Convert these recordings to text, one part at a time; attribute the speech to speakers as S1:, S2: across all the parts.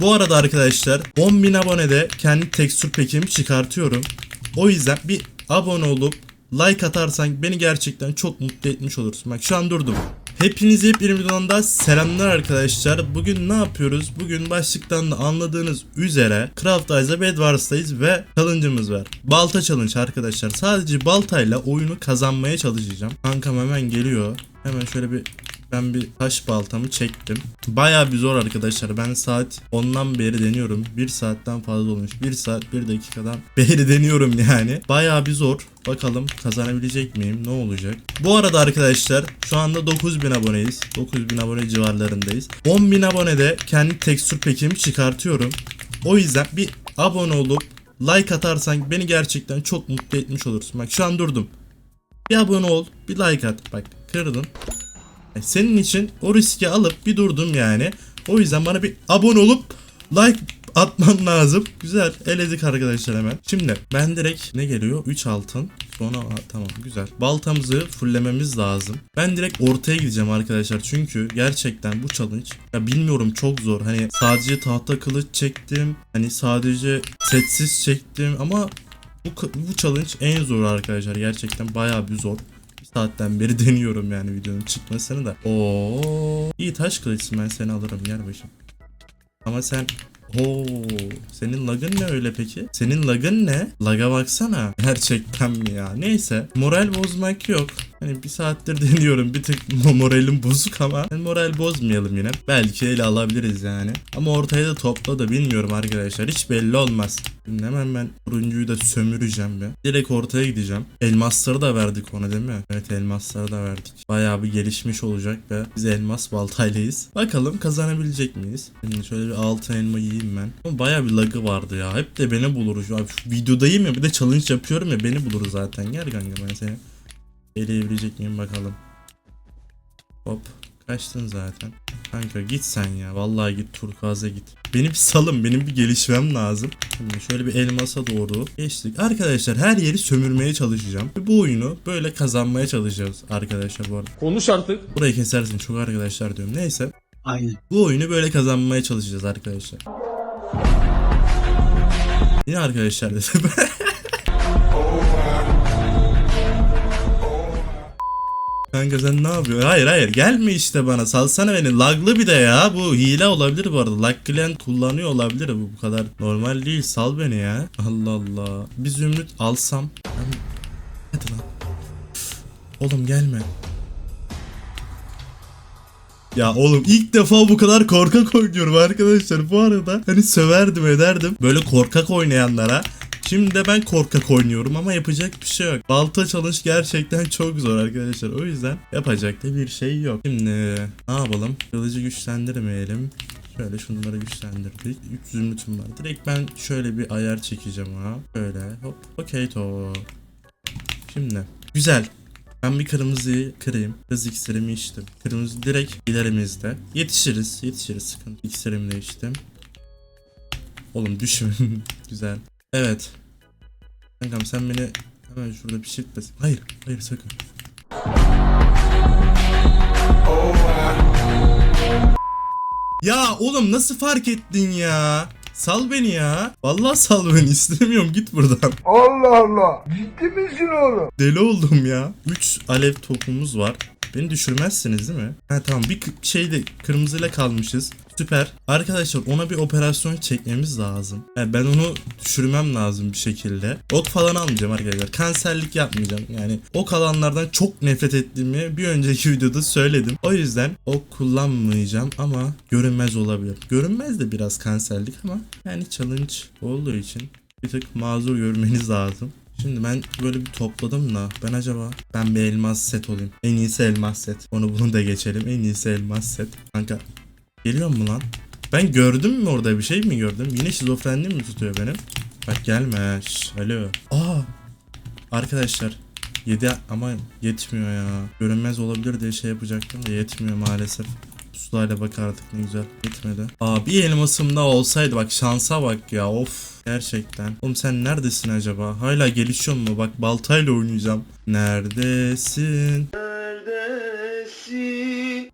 S1: Bu arada arkadaşlar 10.000 abonede kendi tekstür pekimi çıkartıyorum. O yüzden bir abone olup like atarsan beni gerçekten çok mutlu etmiş olursun. Bak şu an durdum. Hepinize yepyeni bir videodan daha selamlar arkadaşlar. Bugün ne yapıyoruz? Bugün başlıktan da anladığınız üzere Craft Ice'a Bedwars'tayız ve challenge'ımız var. Balta challenge arkadaşlar. Sadece baltayla oyunu kazanmaya çalışacağım. Kankam hemen geliyor. Hemen şöyle bir ben bir taş baltamı çektim. Bayağı bir zor arkadaşlar. Ben saat 10'dan beri deniyorum. 1 saatten fazla olmuş. 1 saat 1 dakikadan beri deniyorum yani. Bayağı bir zor. Bakalım kazanabilecek miyim? Ne olacak? Bu arada arkadaşlar şu anda 9000 aboneyiz. 9000 abone civarlarındayız. 10.000 abonede kendi tekstür pekimi çıkartıyorum. O yüzden bir abone olup like atarsan beni gerçekten çok mutlu etmiş olursun. Bak şu an durdum. Bir abone ol, bir like at. Bak kırdın. E, Senin için o riski alıp bir durdum yani. O yüzden bana bir abone olup like atman lazım. Güzel eledik arkadaşlar hemen. Şimdi ben direkt ne geliyor? 3 altın. Sonra tamam güzel. Baltamızı fullememiz lazım. Ben direkt ortaya gideceğim arkadaşlar. Çünkü gerçekten bu challenge ya bilmiyorum çok zor. Hani sadece tahta kılıç çektim. Hani sadece setsiz çektim ama bu, bu challenge en zor arkadaşlar. Gerçekten bayağı bir zor. Bir saatten beri deniyorum yani videonun çıkmasını da. Oo, iyi taş kılıçsın ben seni alırım gel başım. Ama sen Oo, senin lagın ne öyle peki? Senin lagın ne? Laga baksana. Gerçekten mi ya? Neyse. Moral bozmak yok. Hani bir saattir deniyorum. Bir tık mo- moralim bozuk ama hani moral bozmayalım yine. Belki ele alabiliriz yani. Ama ortaya da topla da bilmiyorum arkadaşlar. Hiç belli olmaz. Şimdi hemen ben turuncuyu da sömüreceğim bir. Direkt ortaya gideceğim. Elmasları da verdik ona değil mi? Evet elmasları da verdik. Bayağı bir gelişmiş olacak ve biz elmas baltaylıyız. Bakalım kazanabilecek miyiz? Şimdi şöyle bir altın elma yiyeyim ben. Ama bayağı bir lagı vardı ya. Hep de beni bulur an. Şu videodayım ya bir de challenge yapıyorum ya beni bulur zaten. Gel kanka ben seni eleyebilecek miyim bakalım. Hop. Kaçtın zaten. Kanka git sen ya. Vallahi git turkuaza git. Beni bir salın. Benim bir gelişmem lazım. Şimdi şöyle bir elmasa doğru geçtik. Arkadaşlar her yeri sömürmeye çalışacağım. Ve bu oyunu böyle kazanmaya çalışacağız arkadaşlar bu arada.
S2: Konuş artık.
S1: Burayı kesersin çok arkadaşlar diyorum. Neyse.
S3: Aynen.
S1: Bu oyunu böyle kazanmaya çalışacağız arkadaşlar. Yine arkadaşlar dedim. Kanka sen ne yapıyorsun? Hayır hayır gelme işte bana salsana beni. Laglı bir de ya. Bu hile olabilir bu arada. Lag client kullanıyor olabilir bu bu kadar normal değil. Sal beni ya. Allah Allah. Bir zümrüt alsam. Hadi lan. Oğlum gelme. Ya oğlum ilk defa bu kadar korkak oynuyorum arkadaşlar. Bu arada hani söverdim ederdim. Böyle korkak oynayanlara. Şimdi de ben korkak oynuyorum ama yapacak bir şey yok. Balta challenge gerçekten çok zor arkadaşlar. O yüzden yapacak da bir şey yok. Şimdi ne yapalım? Kılıcı güçlendirmeyelim. Şöyle şunları güçlendirdik. 3 zümrütüm var. Direkt ben şöyle bir ayar çekeceğim ha. Böyle hop. Okey to. Şimdi. Güzel. Ben bir kırmızıyı kırayım. Hız iksirimi içtim. Kırmızı direkt ilerimizde. Yetişiriz. Yetişiriz. Sıkıntı. İksirimi de içtim. Oğlum düşme. Güzel. Evet. Kankam sen beni hemen şurada bir shitlesin. Hayır. Hayır sakın. Ya oğlum nasıl fark ettin ya? Sal beni ya. Vallahi sal beni istemiyorum git buradan.
S4: Allah Allah. Ciddi misin oğlum?
S1: Deli oldum ya. 3 alev topumuz var. Beni düşürmezsiniz değil mi? Ha tamam bir şeyde kırmızıyla kalmışız. Süper. Arkadaşlar ona bir operasyon çekmemiz lazım. Yani ben onu düşürmem lazım bir şekilde. Ok falan almayacağım arkadaşlar. Kanserlik yapmayacağım. Yani ok alanlardan çok nefret ettiğimi bir önceki videoda söyledim. O yüzden ok kullanmayacağım ama görünmez olabilir. Görünmez de biraz kanserlik ama yani challenge olduğu için bir tık mazur görmeniz lazım. Şimdi ben böyle bir topladım da ben acaba ben bir elmas set olayım. En iyisi elmas set. Onu bunu da geçelim. En iyisi elmas set. Kanka geliyor mu lan? Ben gördüm mü orada bir şey mi gördüm? Yine şizofrenli mi tutuyor benim? Bak gelme. Şş, alo. Aa. Arkadaşlar 7 ama yetmiyor ya. Görünmez olabilir diye şey yapacaktım da yetmiyor maalesef. Pusulayla bakardık ne güzel. Yetmedi. Aa bir elmasım da olsaydı bak şansa bak ya of. Gerçekten. Oğlum sen neredesin acaba? Hala gelişiyor mu? Bak baltayla oynayacağım. Neredesin?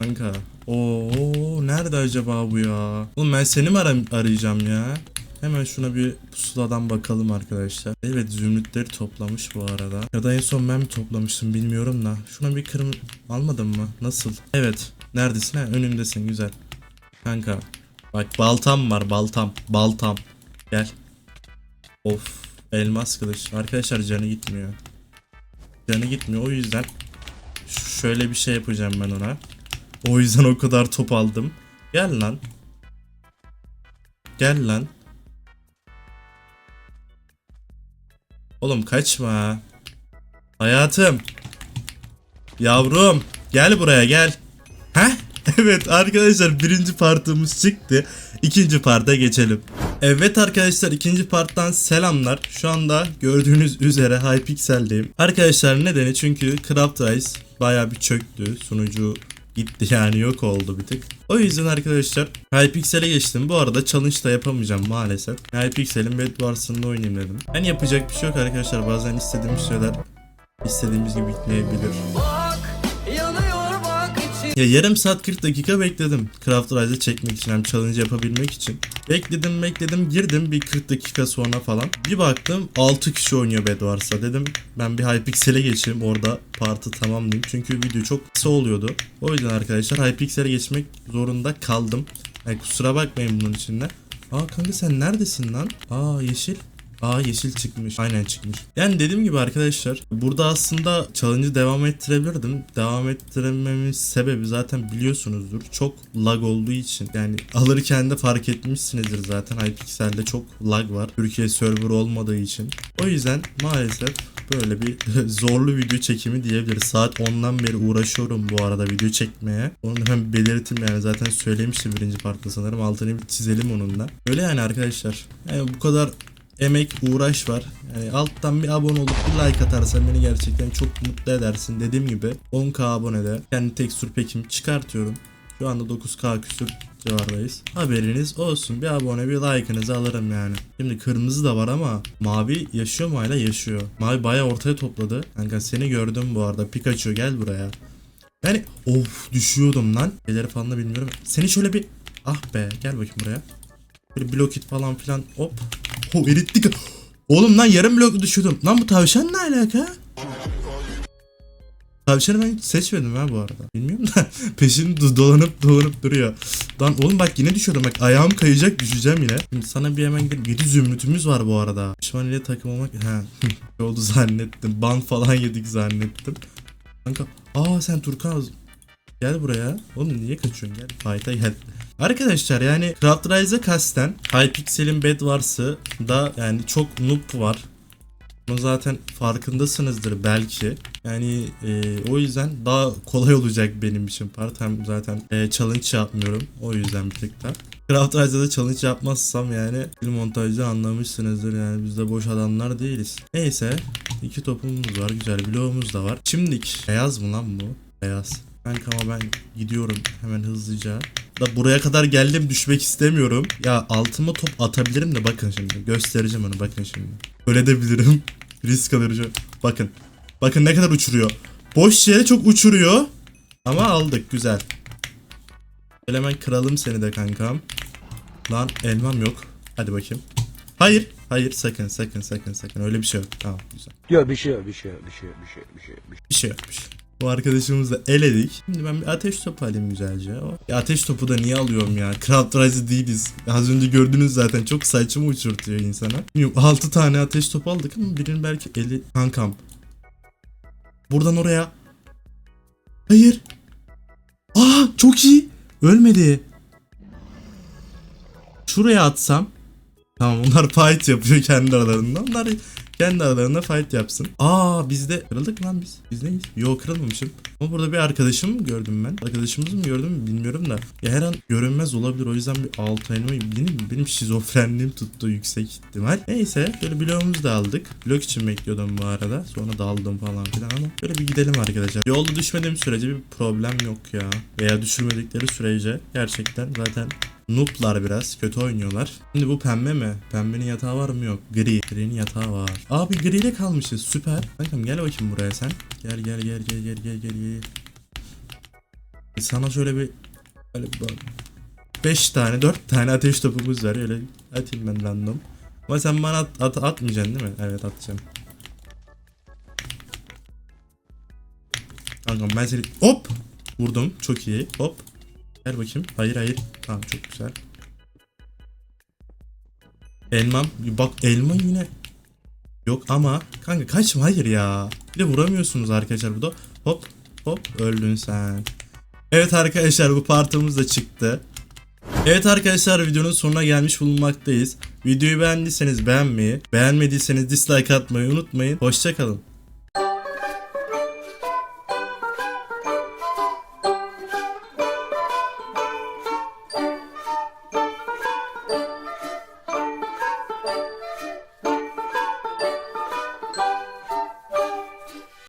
S1: Kanka. Oo Nerede acaba bu ya? Oğlum ben seni mi aram- arayacağım ya? Hemen şuna bir pusuladan bakalım arkadaşlar. Evet zümrütleri toplamış bu arada. Ya da en son ben mi toplamıştım bilmiyorum da. Şuna bir kırm almadın mı? Nasıl? Evet. Neredesin? Ha, önümdesin güzel. Kanka. Bak baltam var baltam. Baltam. Gel. Of. Elmas kılıç. Arkadaşlar canı gitmiyor. Canı gitmiyor o yüzden şöyle bir şey yapacağım ben ona. O yüzden o kadar top aldım. Gel lan. Gel lan. Oğlum kaçma. Hayatım. Yavrum. Gel buraya gel. Heh? Evet arkadaşlar birinci partımız çıktı. İkinci parta geçelim. Evet arkadaşlar ikinci parttan selamlar. Şu anda gördüğünüz üzere Hypixel'deyim. Arkadaşlar nedeni çünkü Craft Rice baya bir çöktü. Sunucu gitti yani yok oldu bir tık. O yüzden arkadaşlar Hypixel'e geçtim. Bu arada challenge da yapamayacağım maalesef. Hypixel'in Bed Wars'ında oynayayım dedim. Yani yapacak bir şey yok arkadaşlar. Bazen istediğimiz şeyler istediğimiz gibi gitmeyebilir. Ya yarım saat 40 dakika bekledim Craft Rise'ı çekmek için hem challenge yapabilmek için. Bekledim bekledim girdim bir 40 dakika sonra falan. Bir baktım 6 kişi oynuyor Bed Wars'a dedim ben bir Hypixel'e geçeyim orada partı tamamlayayım. Çünkü video çok kısa oluyordu. O yüzden arkadaşlar Hypixel'e geçmek zorunda kaldım. Yani kusura bakmayın bunun için de. Aa kanka sen neredesin lan? Aa yeşil. Aa yeşil çıkmış. Aynen çıkmış. Yani dediğim gibi arkadaşlar burada aslında challenge'ı devam ettirebilirdim. Devam ettirememin sebebi zaten biliyorsunuzdur. Çok lag olduğu için. Yani alırken de fark etmişsinizdir zaten. Hypixel'de çok lag var. Türkiye server olmadığı için. O yüzden maalesef böyle bir zorlu video çekimi diyebiliriz. Saat 10'dan beri uğraşıyorum bu arada video çekmeye. Onu da hem belirttim yani zaten söylemiştim birinci partta sanırım. Altını bir çizelim onun da. Öyle yani arkadaşlar. Yani bu kadar emek, uğraş var. Yani alttan bir abone olup bir like atarsan beni gerçekten çok mutlu edersin. Dediğim gibi 10k abonede kendi tekstür pekim çıkartıyorum. Şu anda 9k küsür civardayız. Haberiniz olsun. Bir abone bir like'ınızı alırım yani. Şimdi kırmızı da var ama mavi yaşıyor mu hala? Yaşıyor. Mavi bayağı ortaya topladı. Kanka seni gördüm bu arada. Pikachu gel buraya. Yani of düşüyordum lan. Neleri falan da bilmiyorum. Seni şöyle bir ah be gel bakayım buraya. Böyle blok it falan filan hop. Ho erittik. Oğlum lan yarım blok düşüyordum. Lan bu tavşan ne alaka? Tavşanı ben hiç seçmedim ha bu arada. Bilmiyorum da peşini do- dolanıp dolanıp duruyor. Lan oğlum bak yine düşüyordum bak ayağım kayacak düşeceğim yine. Şimdi sana bir hemen gidip 7 zümrütümüz var bu arada. Pişman ile takım olmak ha oldu zannettim. Ban falan yedik zannettim. Kanka aa sen Turkan Gel buraya. Oğlum niye kaçıyorsun gel. Fight'a gel. Arkadaşlar yani Craft Rise'a kasten Hypixel'in Bed Wars'ı da yani çok noob var. Bunu zaten farkındasınızdır belki. Yani e, o yüzden daha kolay olacak benim için part. Hem zaten e, challenge yapmıyorum. O yüzden bir tık da. Craft Rise'da da challenge yapmazsam yani film montajda anlamışsınızdır yani biz de boş adamlar değiliz. Neyse iki topumuz var güzel bloğumuz da var. Şimdik beyaz mı lan bu? Beyaz. Ben gidiyorum hemen hızlıca. Da buraya kadar geldim düşmek istemiyorum. Ya altıma top atabilirim de bakın şimdi. Göstereceğim onu bakın şimdi. Öyle de bilirim. Risk alırım. Bakın. Bakın ne kadar uçuruyor. Boş yere çok uçuruyor. Ama aldık güzel. Böyle hemen kıralım seni de kankam. Lan elmam yok. Hadi bakayım. Hayır. Hayır sakın sakın sakın sakın. Öyle bir şey yok. Tamam güzel.
S4: Ya bir şey yok, bir şey yok, bir şey yok, bir şey yok, bir şey yok. bir şey yok.
S1: Bir şey yokmuş. Bu arkadaşımızı eledik. Şimdi ben bir ateş topu alayım güzelce. Ya ateş topu da niye alıyorum ya? Craft Rise'ı değiliz. Az önce gördünüz zaten çok saçma uçurtuyor insana. Bilmiyorum 6 tane ateş topu aldık ama birinin belki eli... Kankam. Buradan oraya. Hayır. Aa çok iyi. Ölmedi. Şuraya atsam. Tamam onlar fight yapıyor kendi aralarında. Onlar kendi aralarında fight yapsın. Aa bizde kırıldık lan biz. Biz neyiz? Yo kırılmamışım. Ama burada bir arkadaşım gördüm ben? Arkadaşımızı mı gördüm bilmiyorum da. Ya her an görünmez olabilir. O yüzden bir alt elma benim, benim şizofrenliğim tuttu yüksek ihtimal. Neyse böyle bloğumuzu da aldık. Blok için bekliyordum bu arada. Sonra daldım falan filan ama böyle bir gidelim arkadaşlar. Yolda düşmediğim sürece bir problem yok ya. Veya düşürmedikleri sürece gerçekten zaten Noob'lar biraz kötü oynuyorlar. Şimdi bu pembe mi? Pembenin yatağı var mı yok? Gri. Gri'nin yatağı var. Abi griyle kalmışız süper. Kankam gel bakayım buraya sen. Gel gel gel gel gel gel gel gel. E Sana şöyle bir böyle bak. 5 tane 4 tane ateş topumuz var öyle atayım ben random. Ama sen bana at, at- atmayacaksın değil mi? Evet atacağım. Kankam ben seni hop vurdum çok iyi hop Gel bakayım. Hayır hayır. Tamam çok güzel. Elmam bak elma yine. Yok ama kanka kaçma hayır ya. Bir de vuramıyorsunuz arkadaşlar burada. Hop hop öldün sen. Evet arkadaşlar bu partımız da çıktı. Evet arkadaşlar videonun sonuna gelmiş bulunmaktayız. Videoyu beğendiyseniz beğenmeyi, beğenmediyseniz dislike atmayı unutmayın. Hoşçakalın.